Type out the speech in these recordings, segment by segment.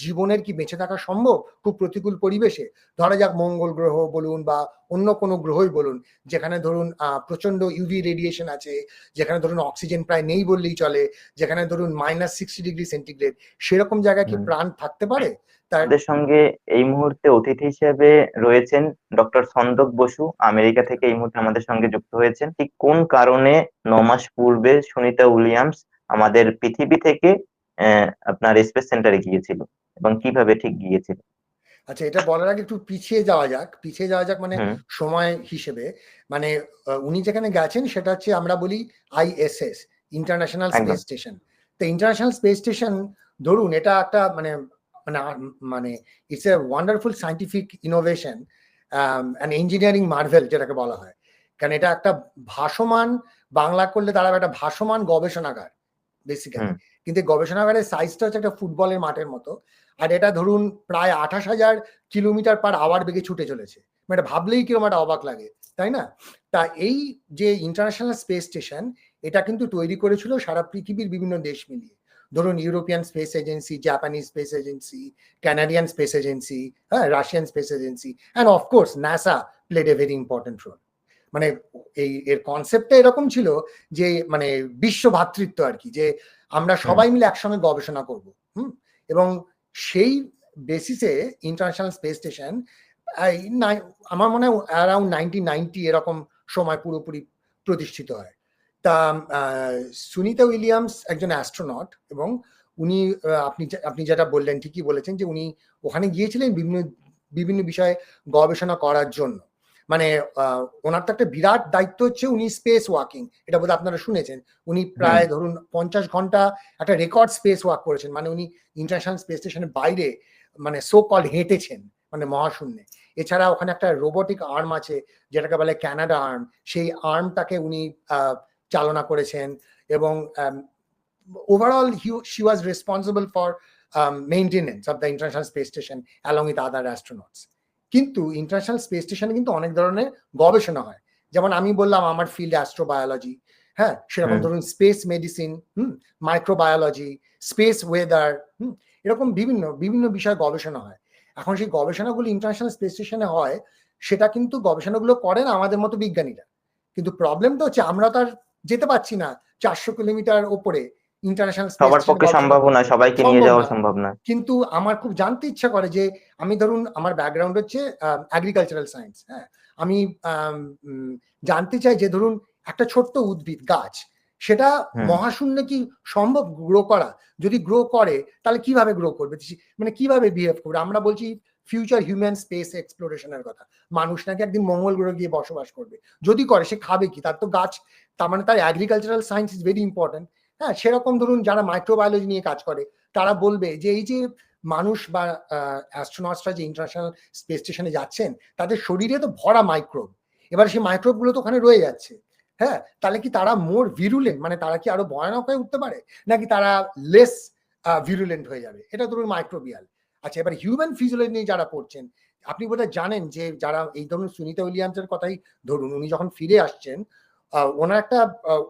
জীবনের কি বেঁচে থাকা সম্ভব? খুব প্রতিকূল পরিবেশে। ধরা যাক মঙ্গল গ্রহ বলুন বা অন্য কোনো গ্রহই বলুন যেখানে ধরুন প্রচণ্ড ইউভি রেডিয়েশন আছে যেখানে ধরুন অক্সিজেন প্রায় নেই বললেই চলে যেখানে ধরুন মাইনাস সিক্সটি ডিগ্রি সেন্টিগ্রেড সেরকম জায়গায় কি প্রাণ থাকতে পারে? তাদের সঙ্গে এই মুহূর্তে অতিথি হিসেবে রয়েছেন ডক্টর সন্দক বসু আমেরিকা থেকে এই মুহূর্তে আমাদের সঙ্গে যুক্ত হয়েছেন। ঠিক কোন কারণে ন মাস পূর্বে সুনিতা উইলিয়ামস আমাদের পৃথিবী থেকে আহ, আপনার স্পেস সেন্টারে গিয়েছিল? এবং কীভাবে ঠিক গিয়েছিল আচ্ছা এটা বলার আগে একটু পিছিয়ে যাওয়া যাক। পিছিয়ে যাওয়া যাক মানে সময় হিসেবে। মানে উনি যেখানে গেছেন সেটা হচ্ছে আমরা বলি আইএসএস ইন্টারন্যাশনাল স্পেস স্টেশন। তো ইন্টারন্যাশনাল স্পেস স্টেশন ধরুন এটা একটা মানে মানে মানে it's a wonderful scientific innovation and engineering marvel যেটাকে বলা হয়। কারণ এটা একটা ভাসমান বাংলা করলে দাঁড়াবে একটা ভাসমান গবেষণাগার বেসিক্যালি। কিন্তু গবেষণাগারের সাইজটা হচ্ছে একটা ফুটবলের মাঠের মতো। আর এটা ধরুন প্রায় আঠাশ হাজার কিলোমিটার পার আওয়ার বেগে ছুটে চলেছে। মানে ভাবলেই কীরকম একটা অবাক লাগে, তাই না? তা এই যে ইন্টারন্যাশনাল স্পেস স্টেশন এটা কিন্তু তৈরি করেছিল সারা পৃথিবীর বিভিন্ন দেশ মিলিয়ে। ধরুন European space agency Japanese space agency Canadian space agency হ্যাঁ Russian space agency and of course NASA played a very important role মানে এই, এর কনসেপ্টটা এরকম ছিল যে মানে বিশ্ব ভ্রাতৃত্ব আর কি, যে আমরা সবাই মিলে একসঙ্গে গবেষণা করব হুম? এবং সেই বেসিসে ইন্টারন্যাশনাল স্পেস স্টেশন আমার মনে হয় অ্যারাউন্ড নাইনটিন নাইনটি এরকম সময় পুরোপুরি প্রতিষ্ঠিত হয়। তা সুনিতা উইলিয়ামস একজন অ্যাস্ট্রোনট এবং উনি আপনি আপনি যেটা বললেন ঠিকই বলেছেন যে উনি ওখানে গিয়েছিলেন বিভিন্ন বিভিন্ন বিষয়ে গবেষণা করার জন্য। মানে আহ, ওনার তো একটা বিরাট দায়িত্ব হচ্ছে উনি স্পেস ওয়াকিং এটা বোধহয় আপনারা শুনেছেন। উনি প্রায় ধরুন পঞ্চাশ ঘণ্টা একটা রেকর্ড স্পেস ওয়াক করেছেন মানে উনি ইন্টারন্যাশনাল স্পেস স্টেশনের বাইরে মানে সো কল হেঁটেছেন মানে মহাশূন্যে। এছাড়া ওখানে একটা রোবোটিক আর্ম আছে যেটাকে বলে ক্যানাডা আর্ম সেই আর্মটাকে উনি আহ, চালনা করেছেন এবং overall she was responsible for maintenance of the international space station along with other astronauts কিন্তু ইন্টারন্যাশনাল স্পেস স্টেশনে কিন্তু অনেক ধরনের গবেষণা হয়। যেমন আমি বললাম আমার ফিল্ড অ্যাস্ট্রোবায়োলজি হ্যাঁ? সেরকম ধরুন space medicine hmm? Microbiology space weather hmm? এরকম বিভিন্ন বিভিন্ন বিষয়ে গবেষণা হয়। এখন সেই গবেষণাগুলো ইন্টারন্যাশনাল স্পেস স্টেশনে হয় সেটা কিন্তু গবেষণাগুলো করেন আমাদের মতো বিজ্ঞানীরা। কিন্তু প্রবলেমটা হচ্ছে আমরা তো আর যেতে পারছি না চারশো কিলোমিটার ওপরে। ইন্টারন্যাশনাল সবার পক্ষে সম্ভব নয় সবাইকে নিয়ে যাওয়া সম্ভব নয়। কিন্তু আমার খুব জানতে ইচ্ছা করে যে আমি ধরুন আমার ব্যাকগ্রাউন্ড হচ্ছে অ্যাগ্রিকালচারাল সায়েন্স হ্যাঁ। আমি জানতে চাই যে ধরুন একটা ছোট্ট উদ্ভিদ গাছ সেটা। মহাশূন্যে কি সম্ভব গ্রো করা? যদি গ্রো করে তাহলে কীভাবে গ্রো করবে? মানে কীভাবে বিহেভ করবে? আমরা বলছি ফিউচার হিউম্যান স্পেস এক্সপ্লোরেশনের কথা। মানুষ নাকি একদিন মঙ্গল গ্রহে গিয়ে বসবাস করবে। যদি করে সে খাবে কি? তার তো গাছ তার মানে তার agricultural science is very important হ্যাঁ সেরকম ধরুন যারা মাইক্রোবায়োলজি নিয়ে কাজ করে, তারা বলবে যে এই যে মানুষ বা অ্যাস্ট্রোনটসরা যে ইন্টারন্যাশনাল স্পেস স্টেশনে যাচ্ছেন, তাদের শরীরে তো ভরা মাইক্রোব এবার সেই মাইক্রোবগুলো তো ওখানে রয়ে যাচ্ছে হ্যাঁ? তাহলে কি তারা মোর ভিরুলেন্ট মানে তারা কি আরও ভয়ানক হয়ে উঠতে পারে? নাকি তারা লেস ভিরুলেন্ট হয়ে যাবে? এটা ধরুন মাইক্রোবিয়াল আচ্ছা এবার হিউম্যান ফিজিওলজি নিয়ে যারা পড়ছেন, আপনি বোধহয় জানেন যে যারা এই ধরুন সুনিতা উইলিয়ামসের কথাই ধরুন, উনি যখন ফিরে আসছেন ওনার একটা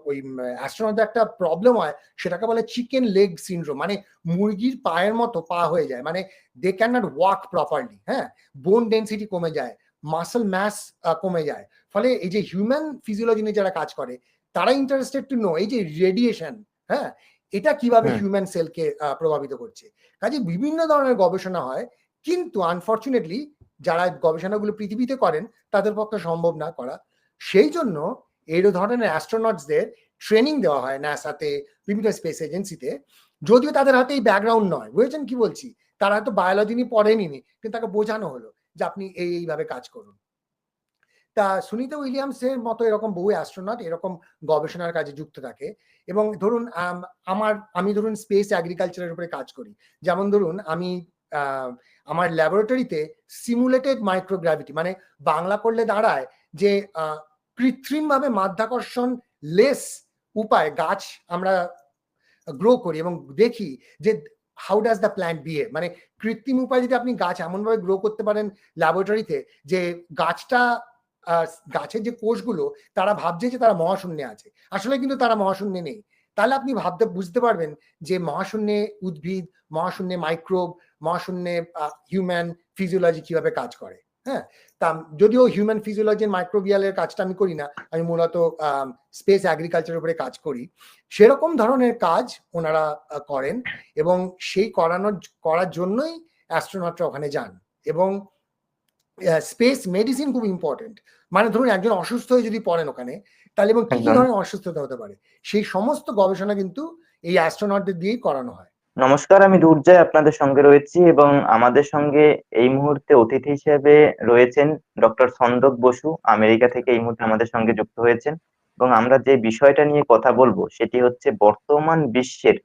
ওই অ্যাস্ট্রোনটদের একটা প্রবলেম হয় সেটাকে বলে চিকেন লেগ সিনড্রোম মানে মুরগির পায়ের মতো পা হয়ে যায় মানে they can not walk properly হ্যাঁ? বোন ডেন্সিটি কমে যায় মাসল ম্যাস কমে যায় ফলে এই যে হিউম্যান ফিজিওলজি নিয়ে যারা কাজ করে তারা ইন্টারেস্টেড টু নো এই যে রেডিয়েশন হ্যাঁ? এটা কীভাবে। হিউম্যান সেলকে প্রভাবিত করছে? কাজে বিভিন্ন ধরনের গবেষণা হয় কিন্তু আনফর্চুনেটলি যারা গবেষণাগুলো পৃথিবীতে করেন তাদের পক্ষে সম্ভব না করা। সেই জন্য এই ধরনের অ্যাস্ট্রোনটসদের ট্রেনিং দেওয়া হয় নাসাতে বিভিন্ন স্পেস এজেন্সিতে যদিও তাদের হাতে এই ব্যাকগ্রাউন্ড নয় বুঝেছেন কি বলছি? তারা হয়তো বায়োলজি নিয়ে পড়েনি কিন্তু তাকে বোঝানো হলো যে আপনি এই এইভাবে কাজ করুন। তা সুনিতা উইলিয়ামসের মতো এরকম বহু অ্যাস্ট্রোনট এরকম গবেষণার কাজে যুক্ত থাকে এবং ধরুন আম, আমার আমি ধরুন স্পেস অ্যাগ্রিকালচারের উপরে কাজ করি। যেমন ধরুন আমি আমার ল্যাবরেটরিতে সিমুলেটেড মাইক্রোগ্রাভিটি মানে বাংলা করলে দাঁড়ায় যে কৃত্রিমভাবে মাধ্যাকর্ষণ লেস উপায় গাছ আমরা গ্রো করি এবং দেখি যে হাউ ডাজ দ্য প্ল্যান্ট বিয়ে মানে কৃত্রিম উপায় যদি আপনি গাছ এমনভাবে গ্রো করতে পারেন ল্যাবরেটরিতে যে গাছটা গাছের যে কোষগুলো তারা ভাবছে যে তারা মহাশূন্যে আছে। আসলে কিন্তু তারা মহাশূন্যে নেই। তাহলে আপনি ভাবতে, বুঝতে পারবেন যে মহাশূন্যে উদ্ভিদ, মহাশূন্যে মাইক্রোব মহাশূন্যে হিউম্যান ফিজিওলজি কীভাবে কাজ করে। হ্যাঁ তা যদিও হিউম্যান ফিজিওলজি মাইক্রোবিয়ালের কাজটা আমি করি না আমি মূলত স্পেস অ্যাগ্রিকালচারের উপরে কাজ করি। সেরকম ধরনের কাজ ওনারা করেন এবং সেই করানোর করার জন্যই অ্যাস্ট্রোনটরা ওখানে যান এবং স্পেস মেডিসিন খুব ইম্পর্টেন্ট মানে ধরুন একজন অসুস্থ হয়ে যদি পড়েন ওখানে তাহলে এবং কি ধরনের অসুস্থতা হতে পারে? সেই সমস্ত গবেষণা কিন্তু এই অ্যাস্ট্রোনটদের দিয়েই করানো হয়। নমস্কার, আমি দুর্জয় আপনাদের সঙ্গে রয়েছি এবং আমাদের সঙ্গে এই মুহূর্তে অতিথি হিসেবে রয়েছেন ডক্টর সন্দক বসু, আমেরিকা থেকে এই মুহূর্তে আমাদের সঙ্গে যুক্ত হয়েছেন এবং আমরা যে বিষয়টা নিয়ে কথা বলব সেটি হচ্ছে বর্তমান বিশ্বের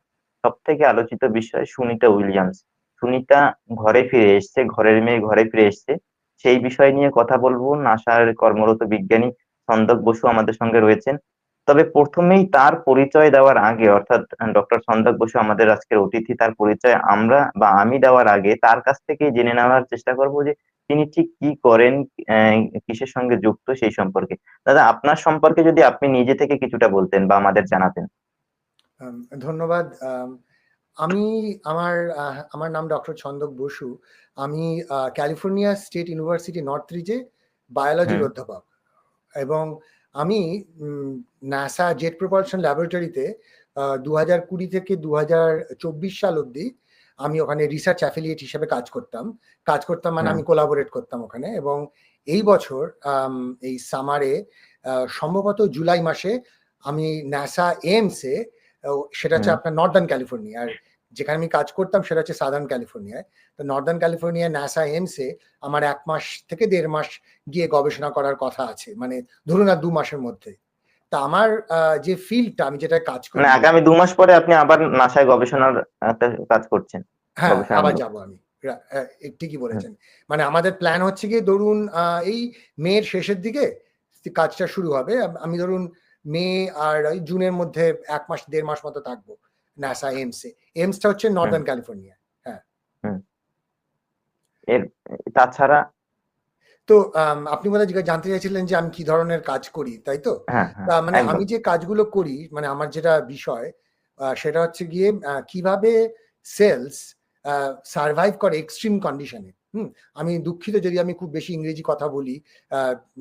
সব থেকে আলোচিত বিষয় সুনিতা উইলিয়ামস। সুনিতা ঘরে ফিরে এসছে, ঘরের মেয়ে ঘরে ফিরে এসছে। সেই বিষয় নিয়ে কথা বলব। নাসার কর্মরত বিজ্ঞানী সন্দক বসু আমাদের সঙ্গে রয়েছেন। তবে প্রথমেই তার পরিচয় দেওয়ার আগে অর্থাৎ ডক্টর সন্দক বসু আমাদের আজকের অতিথি তার পরিচয় আমরা বা আমি দেওয়ার আগে তার কাছ থেকে জেনে নেওয়ার চেষ্টা করব যে তিনি ঠিক কি করেন কিসের সঙ্গে যুক্ত সেই সম্পর্কে। দাদা আপনার সম্পর্কে যদি আপনি নিজে থেকে কিছুটা বলতেন বা আমাদের জানাতেন। ধন্যবাদ। আম, আমি আমার আমার নাম ডক্টর ছন্দক বসু। আমি ক্যালিফোর্নিয়া স্টেট ইউনিভার্সিটি নর্থ রিজে বায়োলজির অধ্যাপক এবং আমি নাসা জেট প্রপালশন ল্যাবরেটরিতে দু হাজার কুড়ি থেকে দু হাজার চব্বিশ সাল অবধি আমি ওখানে রিসার্চ অ্যাফিলিয়েট হিসেবে কাজ করতাম। কাজ করতাম মানে আমি কোলাবোরেট করতাম ওখানে এবং এই বছর এই সামারে সম্ভবত জুলাই মাসে আমি নাসা এমসে সেটা হচ্ছে আপনার নর্দার্ন ক্যালিফোর্নিয়া আর যেখানে আমি কাজ করতাম সেটা হচ্ছে সাদার্ন ক্যালিফোর্নিয়ায় তো নর্দার্ন ক্যালিফোর্নিয়া নাসা এমসে আমার এক মাস থেকে দেড় মাস গিয়ে গবেষণা করার কথা আছে মানে ধরুন আর দু মাসের মধ্যে। তা আমার যে ফিল্ডটা আমি যেটা কাজ করি মানে আগামী দু মাস পরে আপনি আবার নাসায় গবেষণার একটা কাজ করছেন হ্যাঁ আবার। যাব আমি। ঠিকই বলেছেন। মানে আমাদের প্ল্যান হচ্ছে কি ধরুন আহ, এই মের শেষের দিকে কাজটা শুরু হবে। আমি ধরুন মে আর জুনের মধ্যে এক মাস দেড় মাস মতো থাকব। নাসা এমসে এমসটা হচ্ছে নর্দার্ন ক্যালিফোর্নিয়া এর তাছাড়া তো আপনি বোধহয় জানতে চাইছিলেন যে আমি কি ধরনের কাজ করি তাই তো? হ্যাঁ হ্যাঁ মানে আমি যে কাজগুলো করি মানে আমার যেটা বিষয় সেটা হচ্ছে গিয়ে কীভাবে সেলস সার্ভাইভ করে এক্সট্রিম কন্ডিশনে হুম? আমি দুঃখিত যদি আমি খুব বেশি ইংরেজি কথা বলি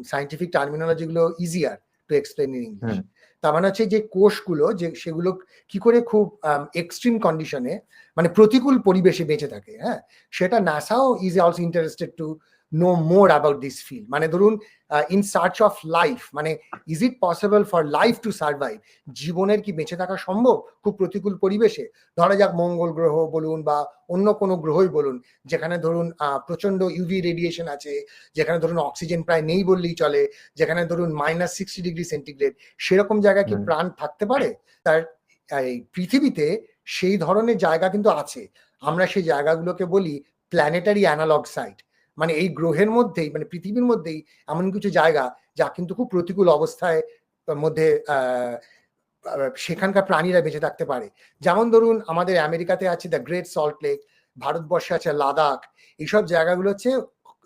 সাইন্টিফিক টার্মিনোলজি গুলো easier to explain in English তার মানে হচ্ছে যে কোষগুলো যে সেগুলো কি করে খুব এক্সট্রিম কন্ডিশনে মানে প্রতিকূল পরিবেশে বেঁচে থাকে হ্যাঁ? সেটা নাসাও is also interested to know more about this field মানে ধরুন ইন সার্চ অফ লাইফ মানে is it possible for life to survive জীবনের কি বেঁচে থাকা সম্ভব? খুব প্রতিকূল পরিবেশে। ধরা যাক মঙ্গল গ্রহ বলুন বা অন্য কোনো গ্রহই বলুন যেখানে ধরুন আহ, প্রচণ্ড ইউভি রেডিয়েশন আছে যেখানে ধরুন অক্সিজেন প্রায় নেই বললেই চলে যেখানে ধরুন মাইনাস সিক্সটি ডিগ্রি সেন্টিগ্রেড সেরকম জায়গায় কি প্রাণ থাকতে পারে? তার এই পৃথিবীতে সেই ধরনের জায়গা কিন্তু আছে। আমরা সেই জায়গাগুলোকে বলি প্ল্যানেটারি অ্যানালগ সাইট মানে এই গ্রহের মধ্যেই মানে পৃথিবীর মধ্যেই এমন কিছু জায়গা যা কিন্তু খুব প্রতিকূল অবস্থায় মধ্যে সেখানকার প্রাণীরা বেঁচে থাকতে পারে। যেমন ধরুন আমাদের আমেরিকাতে আছে দ্য গ্রেট সল্ট লেক ভারতবর্ষে আছে লাদাখ, এইসব জায়গাগুলো হচ্ছে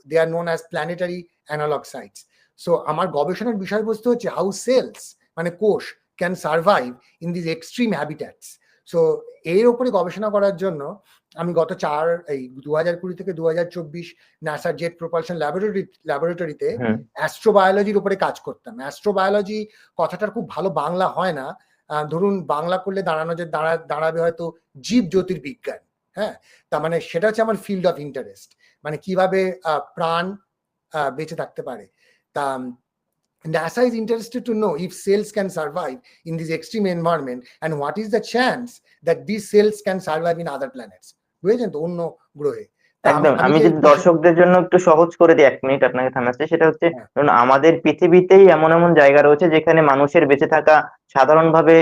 they are known as planetary analog sites so আমার গবেষণার বিষয়বস্তু হচ্ছে হাউ সেলস মানে কোষ can survive in this extreme habitats so এর ওপরে গবেষণা করার জন্য আমি গত চার এই দু হাজার কুড়ি থেকে দু হাজার চব্বিশ নাসার জেট প্রপালশন ল্যাবরেটরি ল্যাবরেটরিতে অ্যাস্ট্রোবায়োলজির উপরে কাজ করতাম। অ্যাস্ট্রোবায়োলজি কথাটার খুব ভালো বাংলা হয় না। ধরুন বাংলা করলে দাঁড়ানো যে দাঁড়া দাঁড়াবে হয়তো জীব জ্যোতির্বিজ্ঞান হ্যাঁ? তার মানে সেটা হচ্ছে আমার ফিল্ড অফ ইন্টারেস্ট মানে কীভাবে প্রাণ আহ, বেঁচে থাকতে পারে। তা NASA is interested to know if cells can survive in this extreme environment and what is the chance that these cells can survive in other planets? বুঝেছেন তো অন্য গ্রহে আমি- একদম আমি যদি দর্শকদের জন্য একটু সহজ করে দিই এক মিনিট আপনাকে থামাচ্ছি সেটা হচ্ছে হ্যাঁ। ধরুন আমাদের পৃথিবীতেই এমন এমন জায়গা রয়েছে যেখানে মানুষের বেঁচে থাকা সাধারণভাবে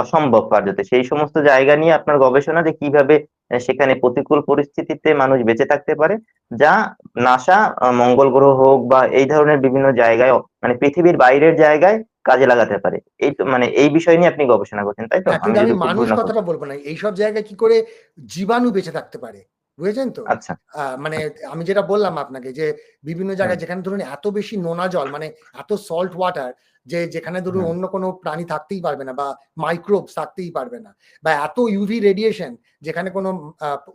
অসম্ভব কার্যত সেই সমস্ত জায়গা নিয়ে আপনার গবেষণা যে কীভাবে সেখানে প্রতিকূল পরিস্থিতিতে মানুষ বেঁচে থাকতে পারে যা নাসা মঙ্গল গ্রহ হোক বা এই ধরনের বিভিন্ন জায়গায় মানে পৃথিবীর বাইরের জায়গায় কাজে লাগাতে পারে। এই তো মানে এই বিষয় নিয়ে আপনি গবেষণা করছেন তাই তো? হ্যাঁ, আমি মানুষ। কথাটা বলব না। এইসব জায়গায় কি করে জীবাণু বেঁচে থাকতে পারে? বুঝেছেন তো? আচ্ছা। মানে আমি যেটা বললাম আপনাকে যে বিভিন্ন জায়গায় যেখানে ধরুন এত বেশি নোনা জল মানে এত সল্ট ওয়াটার যে যেখানে ধরুন অন্য কোনো প্রাণী থাকতেই পারবে না বা মাইক্রোবস থাকতেই পারবে না বা এত ইউভি রেডিয়েশন যেখানে কোনো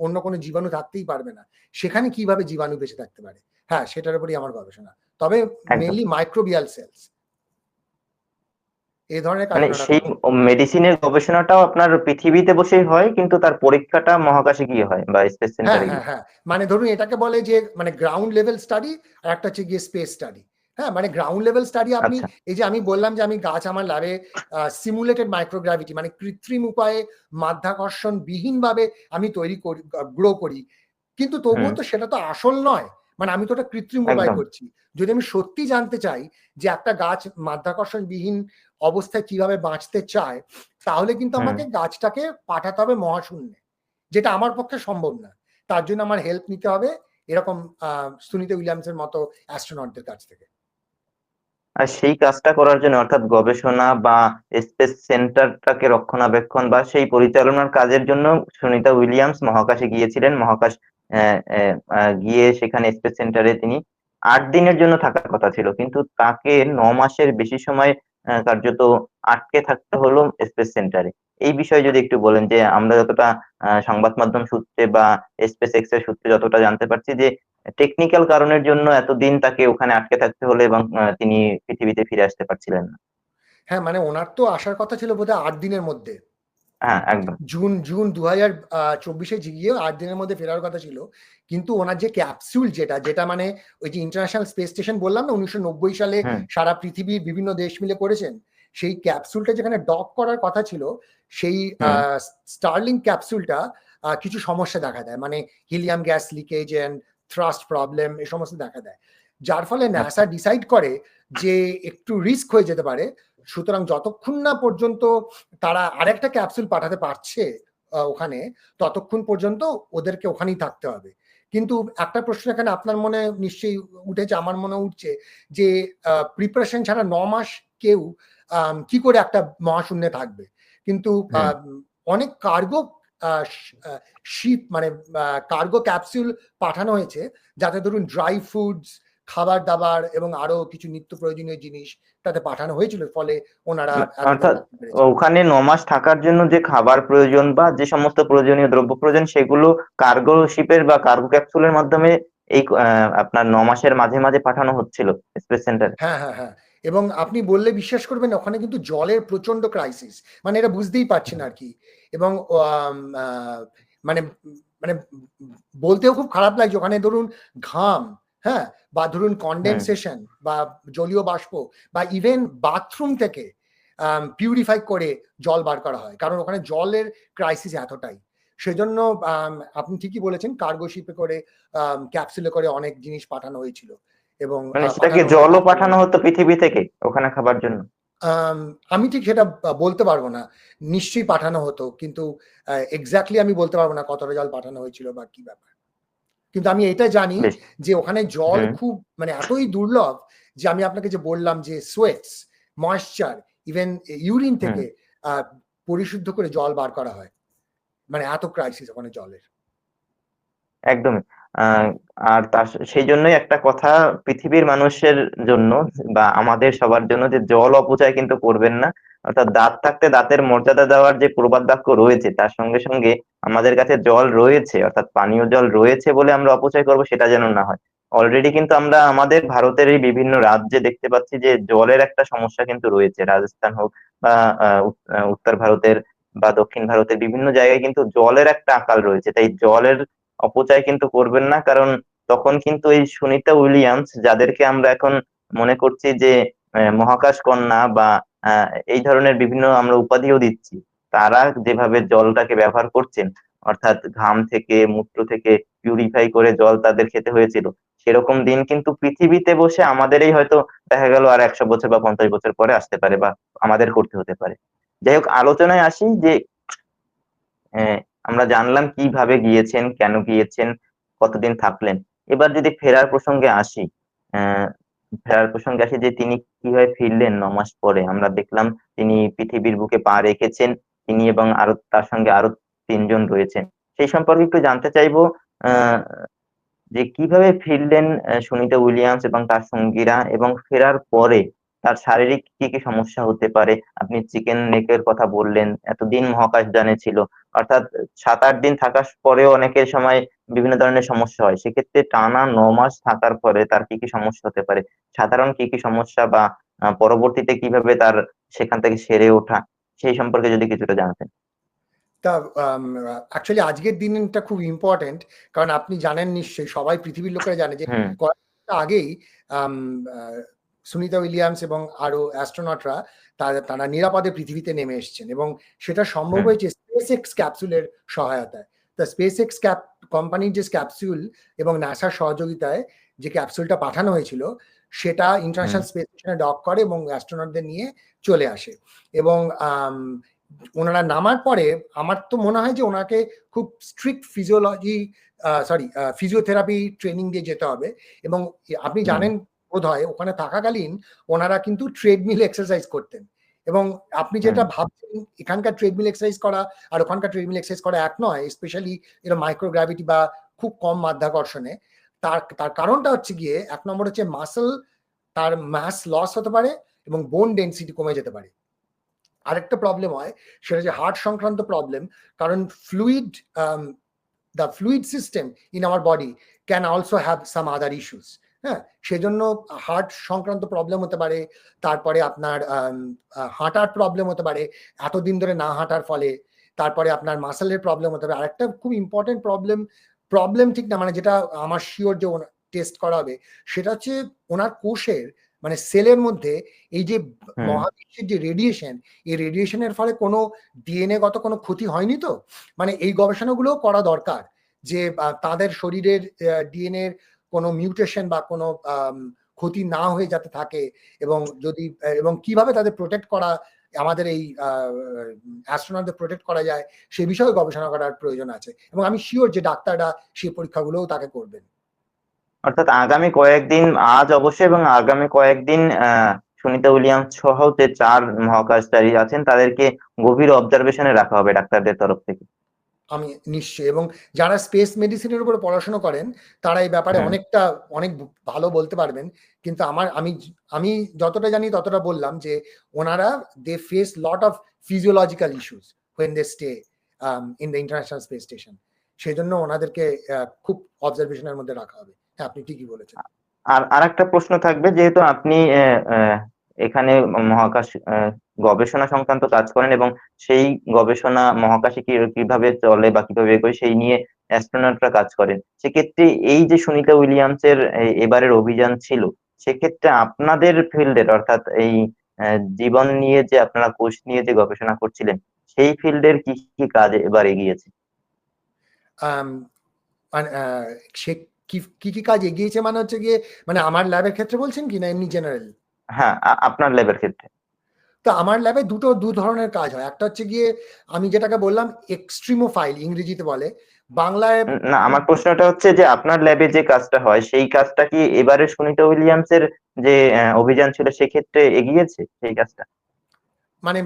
অন্য কোনো জীবাণু থাকতেই পারবে না সেখানে কীভাবে জীবাণু বেঁচে থাকতে পারে? হ্যাঁ সেটার উপরই আমার গবেষণা। তবে মেনলি মাইক্রোবিয়াল সেলস এই ধরনের মানে সেই মেডিসিনের গবেষণাটাও আপনার পৃথিবীতে বসেই হয় কিন্তু তার পরীক্ষাটা মহাকাশে গিয়ে হয় বা স্পেস হ্যাঁ সেন্টারে হ্যাঁ হ্যাঁ। মানে ধরুন এটাকে বলে যে মানে গ্রাউন্ড লেভেল স্টাডি আর একটা হচ্ছে গিয়ে স্পেস স্টাডি হ্যাঁ মানে গ্রাউন্ড লেভেল স্টাডি আপনি আচ্ছা। এই যে আমি বললাম যে আমি গাছ আমার ল্যাবে সিমুলেটেড মাইক্রোগ্রাভিটি মানে কৃত্রিম উপায়ে মাধ্যাকর্ষণ বিহীন ভাবে আমি তৈরি করি গ্রো করি। কিন্তু তবুও তো সেটা তো আসল নয়। মানে আমি তো ওটা কৃত্রিম উপায় করছি। যদি আমি সত্যি জানতে চাই যে একটা গাছ মাধ্যাকর্ষণ বিহীন অবস্থায় কীভাবে বাঁচতে চায় তাহলে কিন্তু আমাকে গাছটাকে পাঠাতে হবে মহাশূন্যে যেটা আমার পক্ষে সম্ভব না। তার জন্য আমার হেল্প নিতে হবে এরকম আহ, সুনিতা উইলিয়ামসের মতো অ্যাস্ট্রোনটদের কাছ থেকে। আর সেই কাজটা করার জন্য অর্থাৎ গবেষণা বা স্পেস সেন্টারটাকে রক্ষণাবেক্ষণ বা সেই পরিচালনার কাজের জন্য সুনিতা উইলিয়ামস মহাকাশে গিয়েছিলেন। মহাকাশ আহ, আহ, আহ, গিয়ে সেখানে স্পেস সেন্টারে তিনি আট দিনের জন্য থাকার কথা ছিল। কিন্তু তাকে ন মাসের বেশি সময় কার্যত আটকে থাকতে হলো স্পেস সেন্টারে। এই বিষয়ে যদি একটু বলেন যে আমরা যতটা সংবাদ মাধ্যম সূত্রে বা স্পেস এক্সের সূত্রে যতটা জানতে পারছি যে টেকনিক্যাল কারণের জন্য এতদিন তাকে ওখানে আটকে থাকতে হলো এবং তিনি পৃথিবীতে ফিরে আসতে পারছিলেন না। হ্যাঁ মানে ওনার তো আসার কথা ছিল বোধহয় আট দিনের মধ্যে। হ্যাঁ একদম। জুন জুন দু হাজার চব্বিশে গিয়ে আট দিনের মধ্যে ফেরার কথা ছিল কিন্তু ওনার যে ক্যাপসুল যেটা যেটা মানে ওই যে ইন্টারন্যাশনাল স্পেস স্টেশন বললাম না উনিশশো নব্বই সালে সারা পৃথিবীর বিভিন্ন দেশ মিলে করেছেন সেই ক্যাপসুলটা যেখানে ডক করার কথা ছিল সেই। স্টার্লিং ক্যাপসুলটা আহ, কিছু সমস্যা দেখা দেয় মানে helium gas leakage and thrust problem এ সমস্ত দেখা দেয়। যার ফলে ন্যাসা ডিসাইড করে যে একটু রিস্ক হয়ে যেতে পারে। সুতরাং যতক্ষণ না পর্যন্ত তারা আরেকটা ক্যাপসুল পাঠাতে পারছে ওখানে ততক্ষণ পর্যন্ত ওদেরকে ওখানেই থাকতে হবে। কিন্তু একটা প্রশ্ন এখানে আপনার মনে নিশ্চয়ই উঠেছে আমার মনে উঠছে যে প্রিপারেশন ছাড়া ন মাস কেউ কি করে একটা মহাশূন্যে থাকবে? কিন্তু। অনেক কার্গো শিপ মানে কার্গো ক্যাপসুল পাঠানো হয়েছে। যাতে ধরুন ড্রাই ফুডস খাবার দাবার এবং আরও কিছু নিত্য প্রয়োজনীয় জিনিস তাতে পাঠানো হয়েছিল ফলে ওনারা অর্থাৎ ওখানে ন মাস থাকার জন্য যে খাবার প্রয়োজন বা যে সমস্ত প্রয়োজনীয় দ্রব্য প্রয়োজন সেগুলো কার্গো শিপের বা কার্গো ক্যাপসুলের মাধ্যমে এই আপনার ন মাসের মাঝে মাঝে পাঠানো হচ্ছিল স্পেস সেন্টারে হ্যাঁ হ্যাঁ হ্যাঁ। এবং আপনি বললে বিশ্বাস করবেন ওখানে কিন্তু জলের প্রচণ্ড ক্রাইসিস মানে এটা বুঝতেই পারছেন আর কি। এবং মানে মানে বলতেও খুব খারাপ লাগছে। ওখানে ধরুন ঘাম হ্যাঁ বা ধরুন কন্ডেনসেশন বা জলীয় বাষ্প বা ইভেন বাথরুম থেকে পিউরিফাই করে জল বার করা হয়। কারণ ওখানে জলের ক্রাইসিস এতটাই। সেজন্য আপনি ঠিকই বলেছেন কার্গো শিপে করে ক্যাপসুলে করে অনেক জিনিস পাঠানো হয়েছিল। এবং মানে সেটাকে জলও পাঠানো হতো পৃথিবী থেকে ওখানে খাবার জন্য? আম, আমি ঠিক সেটা বলতে পারব না। নিশ্চয়ই পাঠানো হতো কিন্তু এক্স্যাক্টলি আমি বলতে পারব না কতটা জল পাঠানো হয়েছিল বা কি ব্যাপার। কিন্তু আমি এটা জানি যে ওখানে জল খুব মানে এতই দুর্লভ যে আমি আপনাকে যে বললাম যে সোয়েটস ময়েশ্চার ইভেন ইউরিন থেকে আহ, পরিশুদ্ধ করে জল বার করা হয়। মানে এত ক্রাইসিস ওখানে জলের। একদমই। আর তার সেই জন্যই একটা কথা পৃথিবীর মানুষের জন্য বা আমাদের সবার জন্য যে জল অপচয় কিন্তু করবেন না। অর্থাৎ দাঁত থাকতে দাঁতের মর্যাদা দেওয়ার যে প্রবাদ বাক্য রয়েছে, তার সঙ্গে সঙ্গে আমাদের কাছে জল রয়েছে, অর্থাৎ পানীয় জল রয়েছে বলে আমরা অপচয় করব সেটা যেন না হয়। অলরেডি কিন্তু আমরা আমাদের ভারতের এই বিভিন্ন রাজ্যে দেখতে পাচ্ছি যে জলের একটা সমস্যা কিন্তু রয়েছে। রাজস্থান হোক বা উত্তর ভারতের বা দক্ষিণ ভারতের বিভিন্ন জায়গায় কিন্তু জলের একটা আকাল রয়েছে। তাই জলের অপচয় কিন্তু করবেন না, কারণ তখন কিন্তু এই সুনিতা উইলিয়ামস, যাদেরকে আমরা এখন মনে করছি যে মহাকাশ কন্যা বা এই ধরনের বিভিন্ন আমরা উপাধিও দিচ্ছি, তারা যেভাবে জলটাকে ব্যবহার করছেন, অর্থাৎ ঘাম থেকে, মূত্র থেকে পিউরিফাই করে জল তাদের খেতে হয়েছিল, সেরকম দিন কিন্তু পৃথিবীতে বসে আমাদেরই হয়তো দেখা গেল আর একশো বছর বা পঞ্চাশ বছর পরে আসতে পারে বা আমাদের করতে হতে পারে। যাই হোক, আলোচনায় আসি যে আমরা জানলাম কীভাবে গিয়েছেন, কেন গিয়েছেন, কতদিন থাকলেন। এবার যদি ফেরার প্রসঙ্গে আসি ফেরার প্রসঙ্গে আসি যে তিনি কীভাবে ফিরলেন ন মাস পরে। আমরা দেখলাম তিনি পৃথিবীর বুকে পা রেখেছেন, তিনি এবং আরও, তার সঙ্গে আরও তিনজন রয়েছেন। সেই সম্পর্কে একটু জানতে চাইব যে কীভাবে ফিরলেন সুনিতা উইলিয়ামস এবং তার সঙ্গীরা এবং ফেরার পরে তার শারীরিক কি কি সমস্যা হতে পারে? আপনি চিকেন নেকের কথা বললেন এতদিন মহাকাশযানে ছিল। অর্থাৎ সাত আট দিন থাকার পরেও অনেকের সময় বিভিন্ন ধরনের সমস্যা হয়। সেক্ষেত্রে টানা ন মাস থাকার পরে তার কি কি সমস্যা হতে পারে? সাধারণ কি কি সমস্যা বা পরবর্তীতে কীভাবে তার সেখান থেকে সেরে ওঠা? সেই সম্পর্কে যদি কিছুটা জানাতেন। তা অ্যাকচুয়ালি আজকের দিনটা খুব ইম্পর্টেন্ট কারণ আপনি জানেন নিশ্চয়ই সবাই পৃথিবীর লোকেরা জানে যে আগেই সুনিতা উইলিয়ামস এবং আরও অ্যাস্ট্রোনটরা তারা নিরাপদে পৃথিবীতে নেমে এসেছেন এবং সেটা সম্ভব হয়েছে স্পেস এক্স ক্যাপসুলের সহায়তায়। তা স্পেস এক্স ক্যাপ কোম্পানির যে ক্যাপসুল এবং নাসার সহযোগিতায় যে ক্যাপসুলটা পাঠানো হয়েছিল সেটা ইন্টারন্যাশনাল স্পেস স্টেশনে ডক করে এবং অ্যাস্ট্রোনটদের নিয়ে চলে আসে। এবং ওনারা নামার পরে আমার তো মনে হয় যে ওনাকে খুব strict physiology sorry physiotherapy training দিয়ে যেতে হবে। এবং আপনি জানেন বোধ হয় ওখানে থাকাকালীন ওনারা কিন্তু ট্রেডমিল এক্সারসাইজ করতেন। এবং আপনি যেটা ভাবছেন এখানকার ট্রেডমিল এক্সারসাইজ করা আর ওখানকার ট্রেডমিল এক্সারসাইজ করা এক নয় স্পেশালি এরকম মাইক্রোগ্রাভিটি বা খুব কম মাধ্যাকর্ষণে তার তার কারণটা হচ্ছে গিয়ে এক নম্বর হচ্ছে মাসল তার মাস লস হতে পারে এবং বোন ডেন্সিটি কমে যেতে পারে। আরেকটা প্রবলেম হয় সেটা যে হার্ট সংক্রান্ত প্রবলেম কারণ fluid the fluid system in our body can also have some other issues হ্যাঁ সেজন্য হার্ট সংক্রান্ত প্রবলেম হতে পারে তারপরে আপনার হাঁটার প্রবলেম হতে পারে এতদিন ধরে না হাঁটার ফলে তারপরে আপনার মাসেলের প্রবলেম হতে পারে আরেকটা খুব ইম্পর্টেন্ট প্রবলেম প্রবলেম ঠিক না মানে যেটা আমার শিওর যে টেস্ট করা হবে সেটা হচ্ছে ওনার কোষের মানে সেলের মধ্যে এই যে মহাবিশ্বের যে রেডিয়েশন এই রেডিয়েশনের ফলে কোনো ডিএনএ গত কোনো ক্ষতি হয়নি তো? মানে এই গবেষণাগুলো করা দরকার যে তাদের শরীরের ডিএনএ এর কোনো মিউটেশন বা কোনো ক্ষতি না হয়ে যাতে থাকে এবং যদি, এবং কীভাবে তাদের প্রোটেক্ট করা, আমাদের এই অ্যাস্ট্রোনটদের প্রোটেক্ট করা যায়, সে বিষয়ে গবেষণা করার প্রয়োজন আছে এবং আমি শিওর যে ডাক্তাররা সেই পরীক্ষাগুলোও তাকে করবেন। অর্থাৎ আগামী কয়েকদিন, আজ অবশ্যই এবং আগামী কয়েকদিন সুনিতা উইলিয়ামস সহ যে চার মহাকাশচারী আছেন, তাদেরকে গভীর অবজারভেশনে রাখা হবে ডাক্তারদের তরফ থেকে। আমি নিশ্চয়ই। এবং যারা স্পেস মেডিসিনের উপরে পড়াশোনা করেন তারা এই ব্যাপারে অনেকটা অনেক ভালো বলতে পারবেন। কিন্তু আমার আমি আমি যতটা জানি ততটা বললাম যে ওনারা they face lot of physiological issues when they stay in the International Space Station সেই জন্য ওনাদেরকে খুব অবজারভেশনের মধ্যে রাখা হবে। হ্যাঁ আপনি ঠিকই বলেছেন। আর আরেকটা প্রশ্ন থাকবে যেহেতু আপনি এখানে মহাকাশ গবেষণা সংক্রান্ত কাজ করেন এবং সেই গবেষণা মহাকাশে কীভাবে চলে বা কীভাবে এগোয় সেই নিয়ে অ্যাস্ট্রোনটরা কাজ করেন। সেক্ষেত্রে এই যে সুনিতা উইলিয়ামসের এবারের অভিযান ছিল সেক্ষেত্রে আপনাদের ফিল্ডের অর্থাৎ এই জীবন নিয়ে যে আপনারা কোষ নিয়ে যে গবেষণা করছিলেন সেই ফিল্ডের কি কি কাজ এবার এগিয়েছে? মানে, সে কি কি কাজ এগিয়েছে মানে হচ্ছে গিয়ে মানে আমার ল্যাবের ক্ষেত্রে বলছেন কি না এমনি জেনারেল হ্যাঁ আপনার ল্যাবের ক্ষেত্রে। তো আমার ল্যাবে দুটো দু ধরনের কাজ হয়। একটা হচ্ছে গিয়ে আমি যেটাকে বললাম এক্সট্রিমো ফাইল ইংরেজিতে বলে। বাংলায় না আমার প্রশ্নটা হচ্ছে যে আপনার ল্যাবে যে কাজটা হয় সেই কাজটা কি এবারে সুনিতা উইলিয়ামসের যে অভিযান ছিল সেক্ষেত্রে এগিয়েছে সেই কাজটা? মানে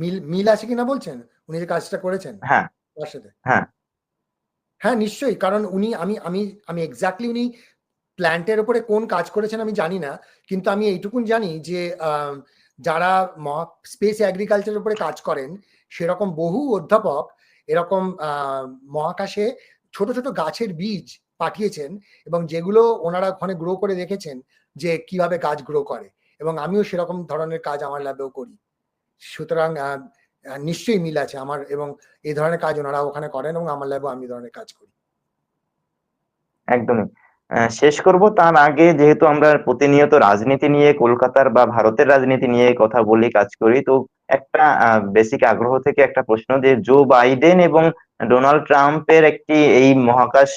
মিল মিল আছে কিনা বলছেন? উনি যে কাজটা করেছেন? হ্যাঁ। তার সাথে? হ্যাঁ। হ্যাঁ নিশ্চয়ই। কারণ উনি আমি আমি আমি এক্স্যাক্টলি উনি প্ল্যান্টের উপরে কোন কাজ করেছেন আমি জানি না, কিন্তু আমি এইটুকুন জানি যে যারা স্পেস এগ্রিকালচারের উপরে কাজ করেন, সেরকম বহু অধ্যাপক এরকম মহাকাশে ছোট ছোট গাছের বীজ পাঠিয়েছেন এবং যেগুলো ওনারা ওখানে গ্রো করে দেখেছেন যে কীভাবে গাছ গ্রো করে এবং আমিও সেরকম ধরনের কাজ আমার ল্যাবেও করি। সুতরাং নিশ্চয়ই মিল আছে আমার এবং এই ধরনের কাজ ওনারা ওখানে করেন এবং আমার ল্যাবেও আমি ধরনের কাজ করি। একদমই। শেষ করব। তার আগে যেহেতু আমরা প্রতিনিয়ত রাজনীতি নিয়ে, কলকাতার বা ভারতের রাজনীতি নিয়ে কথা বলি, কাজ করি, তো একটা বেসিক আগ্রহ থেকে একটা প্রশ্ন যে জো বাইডেন এবং ডোনাল্ড ট্রাম্পের একটি এই মহাকাশ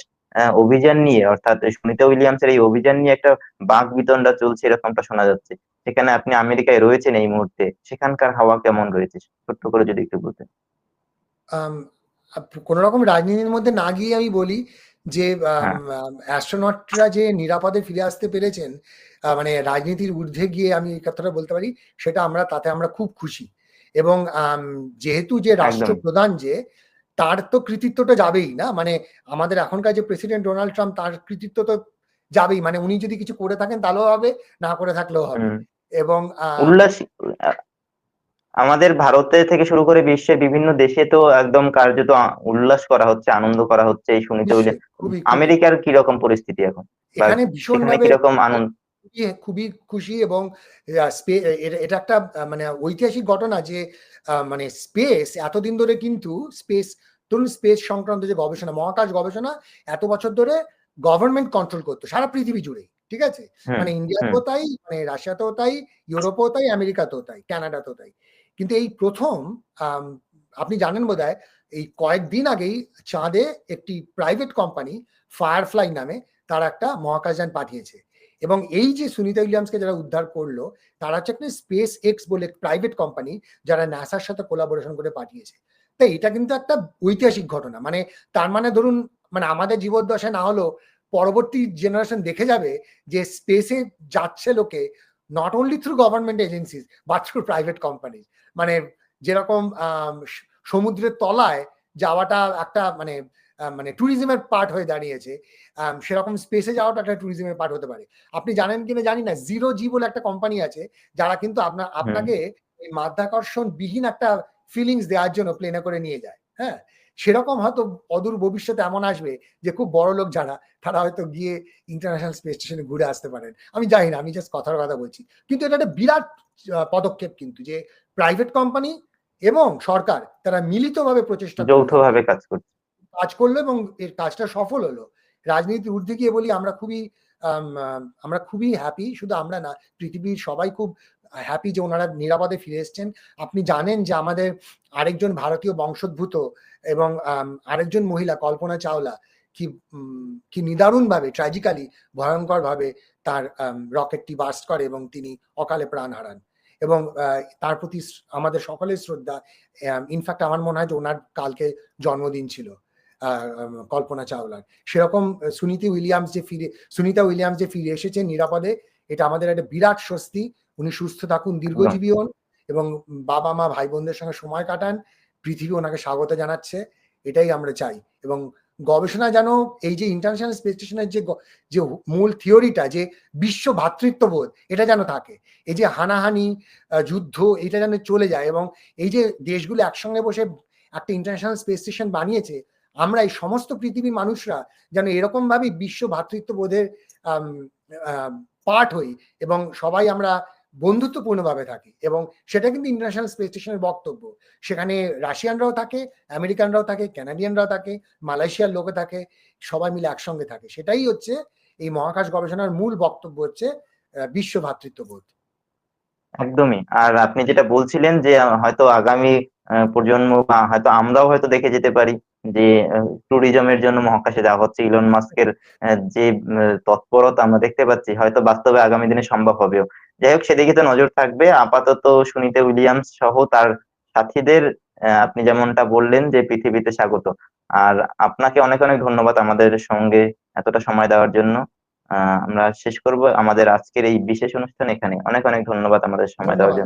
অভিযান নিয়ে, অর্থাৎ সুনিতা উইলিয়ামসের এই অভিযান নিয়ে একটা বাক বিতণ্ডা চলছে, এরকমটা শোনা যাচ্ছে। সেখানে আপনি আমেরিকায় রয়েছেন এই মুহূর্তে, সেখানকার হাওয়া কেমন রয়েছে? ছোট্ট করে যদি একটু বলতেন। কোন রকম রাজনীতির মধ্যে না গিয়ে আমি বলি যে। অ্যাস্ট্রোনটরা যে নিরাপদে ফিরে আসতে পেরেছেন মানে রাজনীতির ঊর্ধ্বে গিয়ে আমি এই কথাটা বলতে পারি সেটা আমরা তাতে আমরা খুব খুশি। এবং যেহেতু যে রাষ্ট্রপ্রধান যে তার তো কৃতিত্বটা যাবেই না। মানে আমাদের এখনকার যে প্রেসিডেন্ট ডোনাল্ড ট্রাম্প তার কৃতিত্ব তো যাবেই। মানে উনি যদি কিছু করে থাকেন তাহলেও হবে না করে থাকলেও হবে। এবং আমাদের ভারতে থেকে শুরু করে বিশ্বের বিভিন্ন দেশে তো একদম কার্যত উল্লাস করা হচ্ছে আনন্দ করা হচ্ছে এই খুবই খুবই। আমেরিকার কি রকম পরিস্থিতি এখন? এখানে ভীষণ কীরকম আনন্দ? খুবই খুশি এবং এটা- একটা মানে ঐতিহাসিক ঘটনা যে মানে স্পেস এতদিন ধরে কিন্তু স্পেস ধরুন স্পেস সংক্রান্ত যে গবেষণা মহাকাশ গবেষণা এত বছর ধরে গভর্নমেন্ট কন্ট্রোল করতো সারা পৃথিবী জুড়ে ঠিক আছে? মানে ইন্ডিয়াতেও তাই মানে রাশিয়াতেও তাই ইউরোপেও তাই আমেরিকাতেও তাই কানাডাতেও তাই। কিন্তু এই প্রথম আপনি জানেন বোধহয়, এই কয়েকদিন আগেই চাঁদে একটি প্রাইভেট কোম্পানি ফায়ারফ্লাই নামে, তারা একটা মহাকাশযান পাঠিয়েছে। এবং এই যে সুনিতা উইলিয়ামসকে যারা উদ্ধার করল, তারা হচ্ছে একটা স্পেস এক্স বলে প্রাইভেট কোম্পানি যারা নাসার সাথে কোলাবোরেশন করে পাঠিয়েছে। তাই এটা কিন্তু একটা ঐতিহাসিক ঘটনা। মানে তার মানে ধরুন মানে আমাদের জীবদ্দশায় না হলেও পরবর্তী জেনারেশন দেখে যাবে যে স্পেসে যাচ্ছে লোকে not only through government agencies but through private company মানে যেরকম সমুদ্রের তলায় যাওয়াটা একটা মানে মানে ট্যুরিজমের পার্ট হয়ে দাঁড়িয়েছে। সেরকম স্পেসে যাওয়াটা একটা ট্যুরিজমের পার্ট হতে পারে। আপনি জানেন কিনা জানি না জিরো জি বলে একটা কোম্পানি আছে যারা কিন্তু আপনার আপনাকে মাধ্যাকর্ষণ বিহীন একটা ফিলিংস দেওয়ার জন্য প্লেনে করে নিয়ে যায় হ্যাঁ? সেরকম হয়তো অদূর ভবিষ্যতে এমন আসবে যে খুব বড় লোক যারা তারা হয়তো গিয়ে ইন্টারন্যাশনাল স্পেস স্টেশনে ঘুরে আসতে পারেন। আমি জানি না আমি জাস্ট কথার কথা বলছি। কিন্তু এটা একটা বিরাট পদক্ষেপ কিন্তু যে প্রাইভেট কোম্পানি এবং সরকার তারা মিলিতভাবে প্রচেষ্টা যৌথভাবে কাজ করছে। কাজ করল এবং এর কাজটা সফল হলো। রাজনীতির ঊর্ধ্বে গিয়ে বলি আমরা খুবই আম, আম, আমরা খুবই হ্যাপি শুধু আমরা না পৃথিবীর সবাই খুব হ্যাপি যে ওনারা নিরাপদে ফিরে এসছেন। আপনি জানেন যে আমাদের আরেকজন ভারতীয় বংশোদ্ভূত এবং আরেকজন মহিলা কল্পনা চাওলা কি কি নিদারুণ ভাবে ট্র্যাজিক্যালি ভয়ঙ্কর ভাবে তার রকেটটি বাস্ট করে এবং তিনি অকালে প্রাণ হারান। এবং তার প্রতি আমাদের সকলের শ্রদ্ধা ইনফ্যাক্ট আমার মনে হয় যে ওনার কালকে জন্মদিন ছিল আহ, কল্পনা চাওলার। সেরকম সুনীতি উইলিয়ামস যে ফিরে সুনিতা উইলিয়ামস যে ফিরে এসেছে নিরাপদে এটা আমাদের একটা বিরাট স্বস্তি। উনি সুস্থ থাকুন দীর্ঘজীবী হন এবং বাবা মা ভাই বোনদের সঙ্গে সময় কাটান পৃথিবী ওনাকে স্বাগত জানাচ্ছে, এটাই আমরা চাই। এবং গবেষণা যেন এই যে ইন্টারন্যাশনাল স্পেস স্টেশনের যে যে মূল থিওরিটা যে বিশ্ব ভ্রাতৃত্ববোধ এটা যেন থাকে। এই যে হানাহানি যুদ্ধ এটা যেন চলে যায় এবং এই যে দেশগুলো একসঙ্গে বসে একটা ইন্টারন্যাশনাল স্পেস স্টেশন বানিয়েছে, আমরা এই সমস্ত পৃথিবীর মানুষরা যেন এরকমভাবেই বিশ্ব ভ্রাতৃত্ববোধের পার্ট হই এবং সবাই আমরা বন্ধুত্বপূর্ণভাবে থাকে এবং সেটা কিন্তু ইন্টারন্যাশনাল স্পেস স্টেশনের বক্তব্য। সেখানে রাশিয়ানরাও থাকে, আমেরিকানরাও থাকে ক্যানাডিয়ানরাও থাকে মালয়েশিয়ার লোকে থাকে, সবাই মিলে একসঙ্গে থাকে। সেটাই হচ্ছে এই মহাকাশ গবেষণার মূল বক্তব্য হচ্ছে বিশ্ব ভ্রাতৃত্ববোধ একদমই। আর আপনি যেটা বলছিলেন যে হয়তো আগামী প্রজন্ম বা হয়তো আমরাও হয়তো দেখে যেতে পারি যে ট্যুরিজমের জন্য মহাকাশে যাওয়া হচ্ছে। ইলন মাস্কের যে তৎপরতা আমরা দেখতে পাচ্ছি, হয়তো বাস্তবে আগামী দিনে সম্ভব হবেও। যাই হোক সেদিকে তো নজর থাকবে। আপাতত সুনিতা উইলিয়ামস সহ তার সাথীদের আপনি যেমনটা বললেন যে পৃথিবীতে স্বাগত। আর আপনাকে অনেক অনেক ধন্যবাদ আমাদের সঙ্গে এতটা সময় দেওয়ার জন্য। আমরা শেষ করব আমাদের আজকের এই বিশেষ অনুষ্ঠান এখানে। অনেক অনেক ধন্যবাদ আমাদের সময় দেওয়ার জন্য।